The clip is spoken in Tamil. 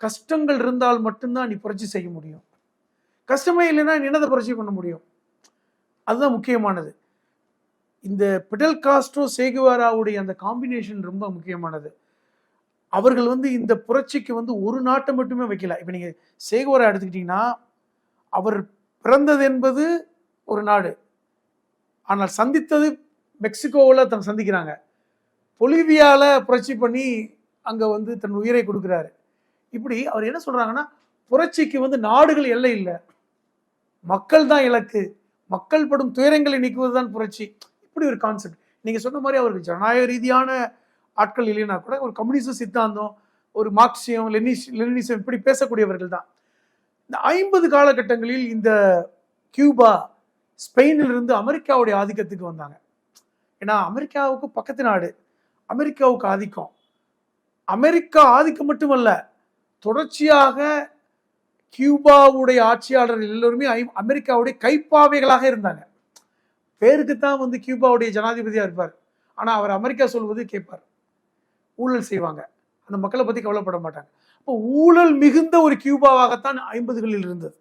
கஷ்டங்கள் இருந்தால் மட்டும்தான் நீ புரட்சி செய்ய முடியும். கஷ்டமே இல்லைன்னா நீ என்னதை புரட்சி பண்ண முடியும்? அதுதான் முக்கியமானது. இந்த பிடல் காஸ்ட்ரோ சேகுவாராவுடைய அந்த காம்பினேஷன் ரொம்ப முக்கியமானது. அவர்கள் வந்து இந்த புரட்சிக்கு வந்து ஒரு நாட்டை மட்டுமே வைக்கல. இப்போ நீங்கள் சேகுவாரா எடுத்துக்கிட்டிங்கன்னா அவர் பிறந்தது என்பது ஒரு நாடு. ஆனால் சந்தித்தது மெக்சிகோவில் தன் சந்திக்கிறாங்க. பொலிவியாவில் புரட்சி பண்ணி அங்கே வந்து தன் உயிரை கொடுக்குறாரு. இப்படி அவர் என்ன சொல்கிறாங்கன்னா புரட்சிக்கு வந்து நாடுகள் எல்லை இல்லை. மக்கள் தான் இலக்கு. மக்கள் படும் துயரங்களை நீக்குவது தான் புரட்சி. இப்படி ஒரு கான்செப்ட் நீங்கள் சொன்ன மாதிரி அவருக்கு ஜனநாயக ரீதியான ஆட்கள் இல்லைன்னா கூட ஒரு கம்யூனிச சித்தாந்தம் ஒரு மார்க்சியம் லெனிஸ் லெனினிசம் இப்படி பேசக்கூடியவர்கள் தான். இந்த ஐம்பது காலகட்டங்களில் இந்த கியூபா ஸ்பெயினிலிருந்து அமெரிக்காவுடைய ஆதிக்கத்துக்கு வந்தாங்க. ஏன்னா அமெரிக்காவுக்கு பக்கத்து நாடு. அமெரிக்காவுக்கு ஆதிக்கம். அமெரிக்கா ஆதிக்கம் மட்டுமல்ல தொடர்ச்சியாக கியூபாவுடைய ஆட்சியாளர்கள் எல்லோருமே ஐ- அமெரிக்காவுடைய கைப்பாவைகளாக இருந்தாங்க. பேருக்கு தான் வந்து கியூபாவுடைய ஜனாதிபதியாக இருப்பார். ஆனால் அவர் அமெரிக்கா சொல்வது கேட்பார். ஊழல் செய்வாங்க. அந்த மக்களை பற்றி கவலைப்பட மாட்டாங்க. அப்போ ஊழல் மிகுந்த ஒரு கியூபாவாகத்தான் ஐம்பதுகளில் இருந்தது.